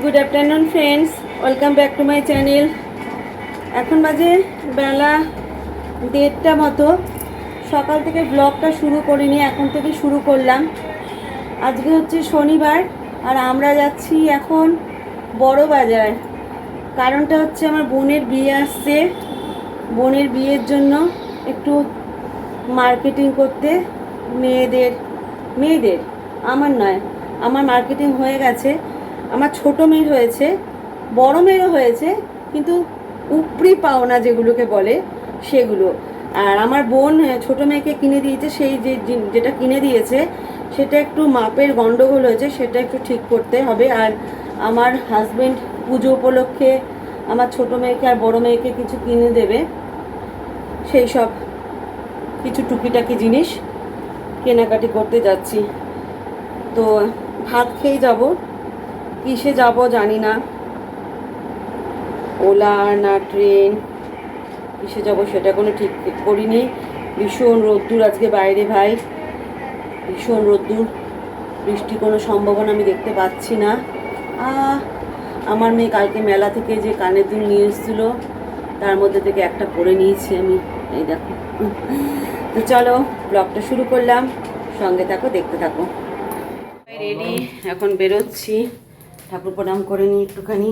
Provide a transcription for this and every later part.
Good afternoon friends welcome back to my channel এখন বাজে বেলা দেড়টা মতো। সকাল থেকে ব্লগটা শুরু করিনি, এখন থেকে শুরু করলাম। আজকে হচ্ছে শনিবার, আর আমরা যাচ্ছি এখন বড় বাজার কারণটা হচ্ছে আমার বোনের বিয়ে আসছে। বোনের বিয়ের জন্য একটু মার্কেটিং করতে মেয়েদের মেয়েদের, আমার নয়, আমার মার্কেটিং হয়ে গেছে। আমার ছোট মেয়ের হয়েছে, বড় মেয়েরও হয়েছে, কিন্তু উপরি পাওনা যেগুলোকে বলে সেগুলো। আর আমার বোন ছোট মেয়েকে কিনে দিয়েছে, সেই যে যেটা কিনে দিয়েছে, সেটা একটু মাপের গন্ডগোল হয়েছে, সেটা একটু ঠিক করতে হবে। আর আমার হাজবেন্ড পুজো উপলক্ষে আমার ছোট মেয়েকে আর বড় মেয়েকে কিছু কিনে দেবে। সেই সব কিছু টুকিটাকি জিনিস কেনাকাটি করতে যাচ্ছি। তো ভাত খেয়ে যাব। কিসে যাব জানি না। ওলা না ট্রেন কিসে যাব সেটা কোনো ঠিক করিনি। ভীষণ রোদ্দুর আজকে বাইরে ভাই। ভীষণ রোদ্দুর। বৃষ্টি কোনো সম্ভাবনা আমি দেখতে পাচ্ছি না। আমার মেয়ে কালকে মেলা থেকে যে কানের দুল নিয়ে এসেছিল তার মধ্যে থেকে একটা পরে নিয়েছি আমি। এই দেখো। তো চলো ব্লগটা শুরু করলাম। সঙ্গে থাকো দেখতে থাকো। রেডি। এখন বেরোচ্ছি। ঠাকুর প্রণাম করে নিই একটুখানি।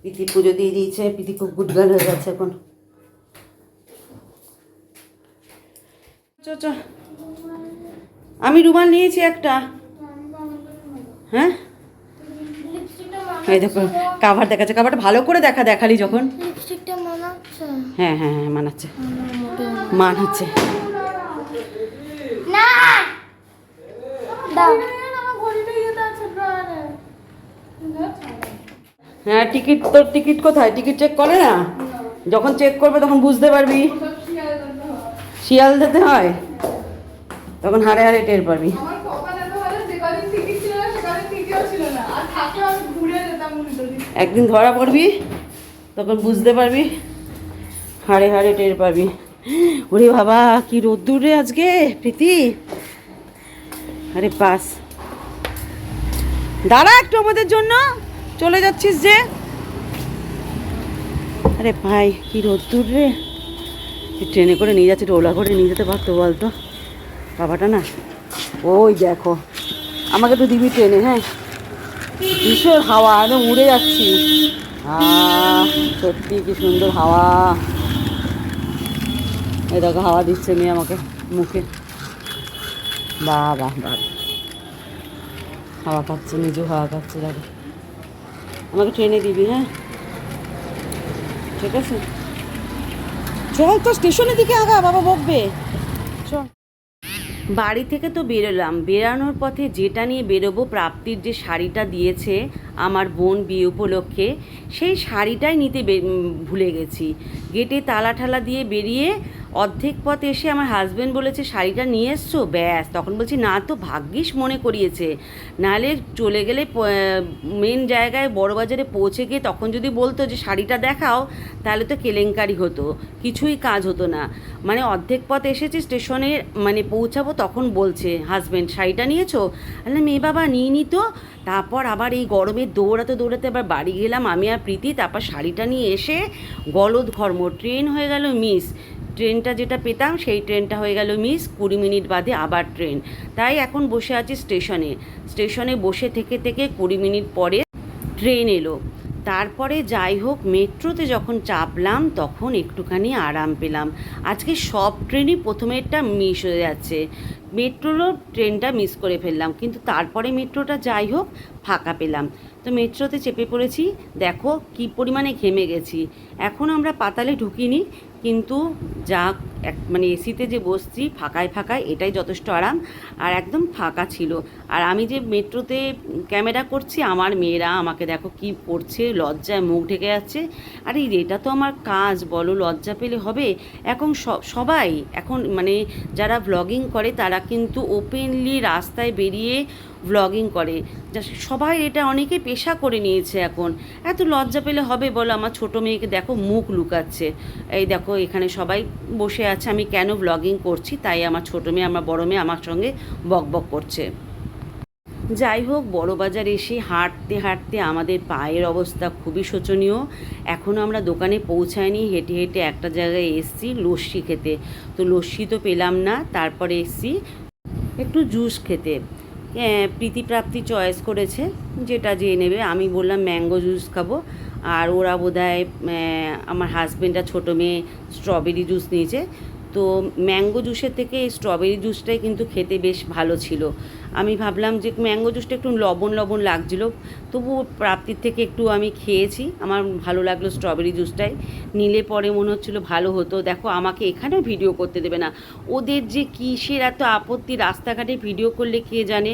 প্রীতি পুজো দিয়ে দিয়েছে প্রীতি খুব গুডগাল হয়ে গেছে এখন। চ। আমি রুমাল নিয়েছি একটা। হ্যাঁ? এই দেখো কাভার দেখাচ্ছে। কাভারটা ভালো করে দেখা দেখালি যখন। হ্যাঁ হ্যাঁ হ্যাঁ মানাচ্ছে। মানাচ্ছে। না! হ্যাঁ টিকিট তোর টিকিট কোথায়? টিকিট চেক করে না? যখন চেক করবে তখন বুঝতে পারবি। শিয়াল দিতে হয় তখন হারে হারে টের পারবি একদিন ধরা পড়বি তখন বুঝতে পারবি হাড়ে হাড়ে টের পাবি। ওরে বাবা কি রোদ্দুর রে আজকে প্রীতি। আরে পাস দাঁড়া একটু আমাদের জন্য। চলে যাচ্ছিস যে। আরে ভাই, কি রোদ্দুর রে। ট্রেনে করে নিয়ে যাচ্ছে, ওলা করে নিয়ে যেতে পারতো বলতো। বাবাটা না, ওই দেখো, আমাকে তো দিবি ট্রেনে হ্যাঁ। ভীষণ হাওয়া, একদম উড়ে যাচ্ছি। সত্যি কি সুন্দর হাওয়া। এই দেখো, হাওয়া দিচ্ছে মেয়ে আমাকে, মুখে। বাহ বাহ। হাওয়া খাচ্ছে নিজে হাওয়া খাচ্ছে দেখো। আমাকে ট্রেনে দিবি হ্যাঁ? ঠিক আছে? চল তো স্টেশনের দিকে আগা বাবা বকবে। চল। বাড়ি থেকে তো বেরোলাম। বেরানোর পথে যেটা নিয়ে বেরোবো, প্রাপ্তির যে শাড়িটা দিয়েছে আমার বোন বিয়ে উপলক্ষে, সেই শাড়িটাই নিতে ভুলে গেছি। গেটে তালা ঠালা দিয়ে বেরিয়ে অর্ধেক পথ এসে আমার হাজব্যান্ড বলেছে, শাড়িটা নিয়ে এসছো? ব্যাস, তখন বলছি, না তো, ভাগ্যিস মনে করিয়েছে। নাহলে চলে গেলে মেন জায়গায় বড় বাজারে পৌঁছে গিয়ে তখন যদি বলতো যে, শাড়িটা দেখাও, তাহলে তো কেলেঙ্কারি হতো, কিছুই কাজ হতো না। মানে অর্ধেক পথ এসেছি, স্টেশনে মানে পৌঁছাবো, তখন বলছে হাজব্যান্ড শাড়িটা নিয়েছো? আরে মেয়ে বাবা নিয়ে নি তো। তারপর আবার এই গরমে দৌড়াতে দৌড়াতে আবার বাড়ি গেলাম, আমি আর প্রীতি, তারপর শাড়িটা নিয়ে এসে গলদ ঘর্ম, ট্রেন হয়ে গেল, মিস। ট্রেনটা যেটা পেতাম, সেই ট্রেনটা হয়ে গেল মিস কুড়ি মিনিট বাদে আবার ট্রেন। তাই এখন বসে আছি স্টেশনে। স্টেশনে বসে থেকে থেকে কুড়ি মিনিট পরে ট্রেন এলো। তারপরে যাই হোক, মেট্রোতে যখন চাপলাম, তখন একটুখানি আরাম পেলাম। আজকে সব ট্রেনই প্রথমেরটা মিস হয়ে যাচ্ছে। মেট্রোরও ট্রেনটা মিস করে ফেললাম, কিন্তু তারপরে মেট্রোটা যাই হোক, ফাঁকা পেলাম। তো মেট্রোতে চেপে পড়েছি। দেখো কি পরিমাণে ঘেমে গেছি। এখন আমরা পাতালে ঢুকিনি কিন্তু যা এক মানে এসিতে যে বসছি, ফাঁকায় ফাঁকায়, এটাই যথেষ্ট আরাম। আর একদম ফাঁকা ছিল। আর আমি যে মেট্রোতে ক্যামেরা করছি, আমার মেয়েরা আমাকে দেখো কি করছে লজ্জায় মুখ ঢেকে যাচ্ছে। আরে, এটা তো আমার কাজ, বলো, লজ্জা পেলে হবে? এখন সবাই, এখন মানে যারা ব্লগিং করে, তারা কিন্তু ওপেনলি রাস্তায় বেরিয়ে ব্লগিং করে। যা সবাই এটা অনেকে পেশা করে নিয়েছে এখন। এত লজ্জা পেলে হবে বলো? আমার ছোট মেয়েকে দেখো মুখ লুকাচ্ছে। এই দেখো, এখানে সবাই বসে আছে। আমি কেন ব্লগিং করছি? তাই আমার ছোট মেয়ে, আমার বড় মেয়ে আমার সঙ্গে বক বক করছে। যাই হোক, বড়বাজার এসে হাঁটতে হাঁটতে আমাদের পায়ের অবস্থা খুবই শোচনীয়। এখনও আমরা দোকানে পৌঁছায়নি। হেঁটে হেঁটে একটা জায়গায় এসছি লস্যি খেতে। তো লস্যি তো পেলাম না। তারপরে এসছি একটু জুস খেতে। প্রীতিপ্রাপ্তি চয়েস করেছে, যেটা যে নেবে। আমি বললাম, ম্যাঙ্গো জুস খাব। আর ওরা বোধহয় আমার হাজব্যান্ড ছোটো মেয়ে স্ট্রবেরি জুস নিয়েছে। তো ম্যাঙ্গো জুসের থেকে এই স্ট্রবেরি জুসটাই কিন্তু খেতে বেশ ভালো ছিল। আমি ভাবলাম যে ম্যাঙ্গো জুসটা একটু লবণ লবণ লাগছিল তবু প্রাপ্তির থেকে একটু আমি খেয়েছি। আমার ভালো লাগল স্ট্রবেরি জুসটাই। নিলে পরে মনে হচ্ছিল ভালো হতো। দেখো, আমাকে এখানেও ভিডিও করতে দেবে না। ওদের যে কিসের এত আপত্তি, রাস্তাঘাটে ভিডিও করলে কে জানে?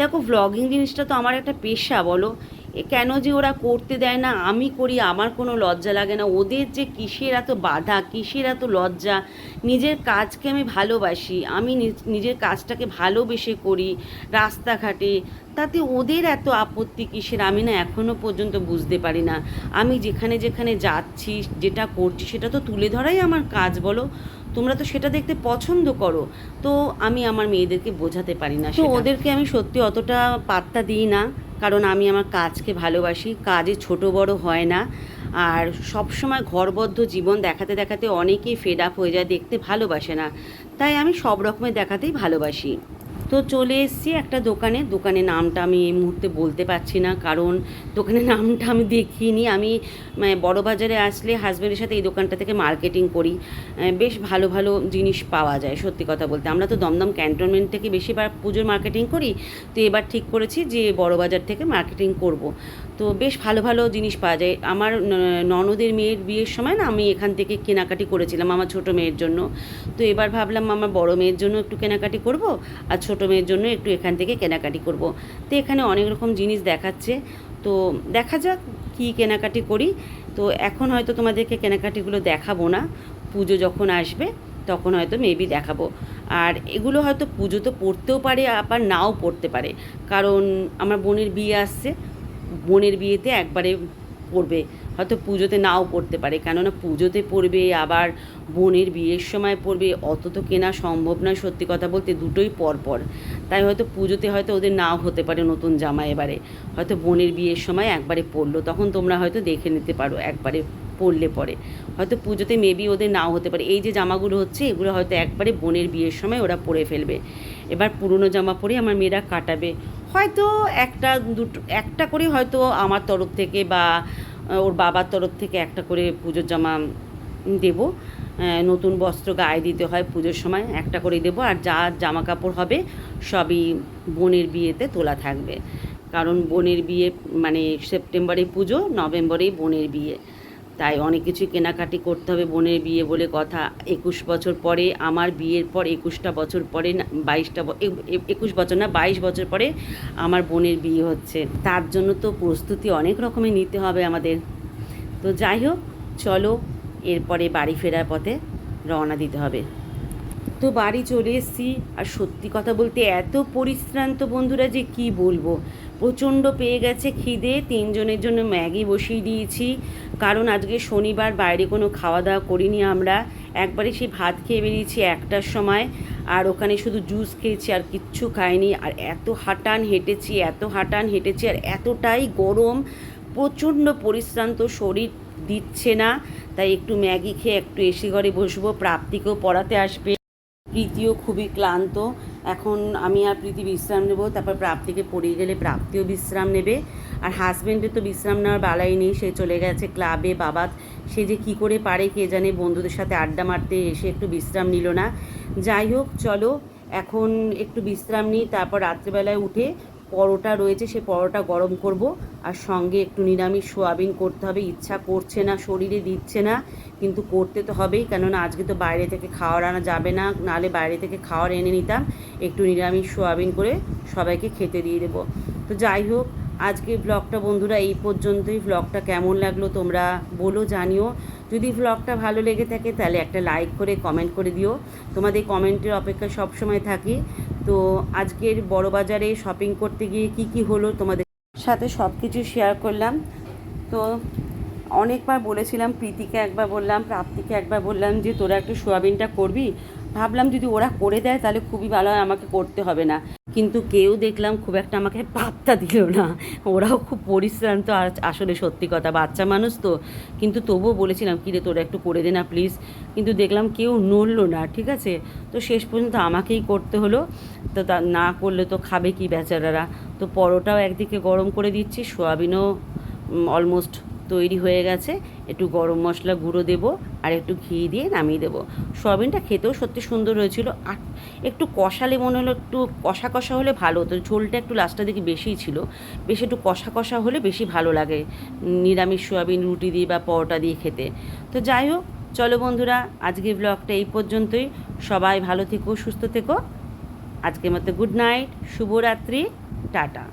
দেখো ভ্লগিং জিনিসটা তো আমার একটা পেশা, বলো। এ কেন যে ওরা করতে দেয় না? আমি করি আমার কোনো লজ্জা লাগে না। ওদের যে কিসের এত বাধা কিসের এত লজ্জা? নিজের কাজকে আমি ভালোবাসি আমি নিজ- নিজের কাজটাকে ভালোবেসে করি রাস্তাঘাটে। তাতে ওদের এত আপত্তি কিসের? আমি না এখনও পর্যন্ত বুঝতে পারি না। আমি যেখানে যেখানে যাচ্ছি যেটা করছি সেটা তো তুলে ধরাই আমার কাজ বলো? তোমরা তো সেটা দেখতে পছন্দ করো। তো আমি আমার মেয়েদেরকে বোঝাতে পারি না তো ওদেরকে আমি সত্যি অতটা পাত্তা দিই না। কারণ আমি আমার কাজকে ভালোবাসি, কাজে ছোট বড় হয় না। আর সবসময় ঘরবদ্ধ জীবন দেখাতে দেখাতে অনেকেই ফেড আপ হয়ে যায়, দেখতে ভালোবাসে না। তাই আমি সব রকমের দেখাতেই ভালোবাসি। তো চলে এসেছি একটা দোকানে। দোকানে নামটা আমি এই মুহূর্তে বলতে পারছি না, কারণ দোকানের নামটা আমি দেখিনি আমি মানে বড় বাজারে আসলে হাজব্যান্ডের সাথে এই দোকানটা থেকে মার্কেটিং করি। বেশ ভালো ভালো জিনিস পাওয়া যায়, সত্যি কথা বলতে। আমরা তো দমদম ক্যান্টনমেন্ট থেকে বেশিবার পুজোর মার্কেটিং করি। তো এবার ঠিক করেছি যে বড় বাজার থেকে মার্কেটিং করব। তো বেশ ভালো ভালো জিনিস পাওয়া যায়। আমার ননদের মেয়ের বিয়ের সময় না আমি এখান থেকে কেনাকাটি করেছিলাম আমার ছোট মেয়ের জন্য। তো এবার ভাবলাম আমার বড় মেয়ের জন্য একটু কেনাকাটি করব আর ছোট মেয়ের জন্য একটু এখান থেকে কেনাকাটি করব। তো এখানে অনেক রকম জিনিস দেখাচ্ছে। তো দেখা যাক কী কেনাকাটি করি। তো এখন হয়তো তোমাদেরকে কেনাকাটিগুলো দেখাবো না। পুজো যখন আসবে তখন হয়তো মেবি দেখাবো। আর এগুলো হয়তো পুজো তো পড়তেও পারে আবার নাও পড়তে পারে। কারণ আমার বোনের বিয়ে আসছে। বোনের বিয়েতে একবারে পড়বে, হয়তো পুজোতে নাও পড়তে পারে। কেননা পুজোতে পড়বে, আবার বোনের বিয়ের সময় পড়বে, অত তো কেনা সম্ভব নয় সত্যি কথা বলতে, দুটোই পর পর তাই হয়তো পুজোতে হয়তো ওদের নাও হতে পারে নতুন জামা এবারে। হয়তো বোনের বিয়ের সময় একবারে পড়ল, তখন তোমরা হয়তো দেখে নিতে পারো একবারে পড়লে পরে। হয়তো পুজোতে মেবি ওদের নাও হতে পারে। এই যে জামাগুলো হচ্ছে, এগুলো হয়তো একবারে বোনের বিয়ের সময় ওরা পরে ফেলবে। এবার পুরনো জামা পরে আমার মেয়েরা কাটাবে। হয়তো একটা দুটো, একটা করে হয়তো আমার তরফ থেকে বা ওর বাবার তরফ থেকে একটা করে পুজোর জামা দেব। নতুন বস্ত্র গায়ে দিতে হয় পুজোর সময়, একটা করে দেবো। আর যা জামা কাপড় হবে সবই বোনের বিয়েতে তোলা থাকবে। কারণ বোনের বিয়ে মানে সেপ্টেম্বরে পুজো, নভেম্বরেই বোনের বিয়ে। তাই অনেক কিছুই কেনাকাটি করতে হবে, বোনের বিয়ে বলে কথা। একুশ বছর পরে, আমার বিয়ের পর একুশটা বছর পরে বাইশটা একুশ বছর না, বাইশ বছর পরে আমার বোনের বিয়ে হচ্ছে। তার জন্য তো প্রস্তুতি অনেক রকমের নিতে হবে আমাদের। তো যাই হোক, চলো, এরপরে বাড়ি ফেরার পথে রওনা দিতে হবে। তো বাড়ি চলে এসেছি। আর সত্যি কথা বলতে এত পরিশ্রান্ত বন্ধুরা যে কি বলব? প্রচণ্ড পেয়ে গেছে খিদে, তিনজনের জন্য ম্যাগি বসিয়ে দিয়েছি। কারণ আজকে শনিবার বাইরে কোনো খাওয়া দাওয়া করিনি আমরা। একবারে সেই ভাত খেয়ে বেরিয়েছি একটার সময়। আর ওখানে শুধু জুস খেয়েছি আর কিচ্ছু খাইনি। আর এত হাঁটান হেঁটেছি, এত হাঁটান হেঁটেছি আর এতটাই গরম। প্রচণ্ড পরিশ্রান্ত, শরীর দিচ্ছে না। তাই একটু ম্যাগি খেয়ে একটু এসি ঘরে বসবো, প্রাপ্তিকেও পড়াতে আসবে। প্রীতিও খুবই ক্লান্ত। এখন আমি আর প্রীতি বিশ্রাম নেব, তারপর প্রাপ্তিকে পড়িয়ে গেলে প্রাপ্তিও বিশ্রাম নেবে। আর হাজব্যান্ডের তো বিশ্রাম নেওয়ার বালাই নেই, সে চলে গেছে ক্লাবে বাবা সে যে কি করে পারে কে জানে, বন্ধুদের সাথে আড্ডা মারতে এসে একটু বিশ্রাম নিল না। যাই হোক, চলো, এখন একটু বিশ্রাম নিই, তারপর রাত্রেবেলায় উঠে পরোটা রয়েছে, সে পরোটা গরম করব। আর সঙ্গে একটু নিরামিষ সোয়াবিন করতে হবে। ইচ্ছা করছে না, শরীরে দিচ্ছে না, কিন্তু করতে তো হবেই। কেননা আজকে তো বাইরে থেকে খাওয়ার আনা যাবে না, নাহলে বাইরে থেকে খাওয়ার এনে নিতাম। একটু নিরামিষ সোয়াবিন করে সবাইকে খেতে দিয়ে দেবো। তো যাই হোক, আজকে ব্লগটা বন্ধুরা এই পর্যন্তই। ব্লগটা কেমন লাগল তোমরা বলো, জানিও। যদি ব্লগটা ভালো লেগে থাকে, তাহলে একটা লাইক করে কমেন্ট করে দিও। তোমাদের কমেন্টের অপেক্ষা সবসময় থাকি। তো আজকের বড় বাজারে শপিং করতে গিয়ে কি কি হলো তোমাদের সাথে সব কিছু শেয়ার করলাম। তো অনেকবার বলেছিলাম, প্রীতিকে একবার বললাম, প্রাপ্তিকে একবার বললাম যে, তোরা একটু সোয়াবিনটা করবি? ভাবলাম যদি ওরা করে দেয়, তাহলে খুবই ভালো হয়, আমাকে করতে হবে না। কিন্তু কেউ দেখলাম খুব একটা আমাকে পাত্তা দিল না। ওরাও খুব পরিশ্রান্ত আর আসলে সত্যি কথা, বাচ্চা মানুষ তো। কিন্তু তবুও বলেছিলাম, কিরে, তোরা একটু করে দে না প্লিজ কিন্তু দেখলাম কেউ নড়লো না, ঠিক আছে? তো শেষ পর্যন্ত আমাকেই করতে হলো। তো তা না করলে তো খাবে কি বেচারারা? তো পরোটাও একদিকে গরম করে দিচ্ছি, সোয়াবিনও অলমোস্ট তৈরি হয়ে গেছে। একটু গরম মশলা গুঁড়ো দেবো। আর একটু ঘি দিয়ে নামিয়ে দেবো। সোয়াবিনটা খেতেও সত্যি সুন্দর হয়েছিল। আর একটু কষালে মনে হলো, একটু কষা কষা হলে ভালো হতো। ঝোলটা একটু লাস্টের দিকে বেশিই ছিল। বেশি একটু কষা কষা হলে বেশি ভালো লাগে নিরামিষ সোয়াবিন, রুটি দিয়ে বা পরোটা দিয়ে খেতে। তো যাই হোক, চলো বন্ধুরা আজকে ব্লগটা এই পর্যন্তই। সবাই ভালো থেকো, সুস্থ থেকো। আজকের মতো গুড নাইট শুভরাত্রি, টাটা।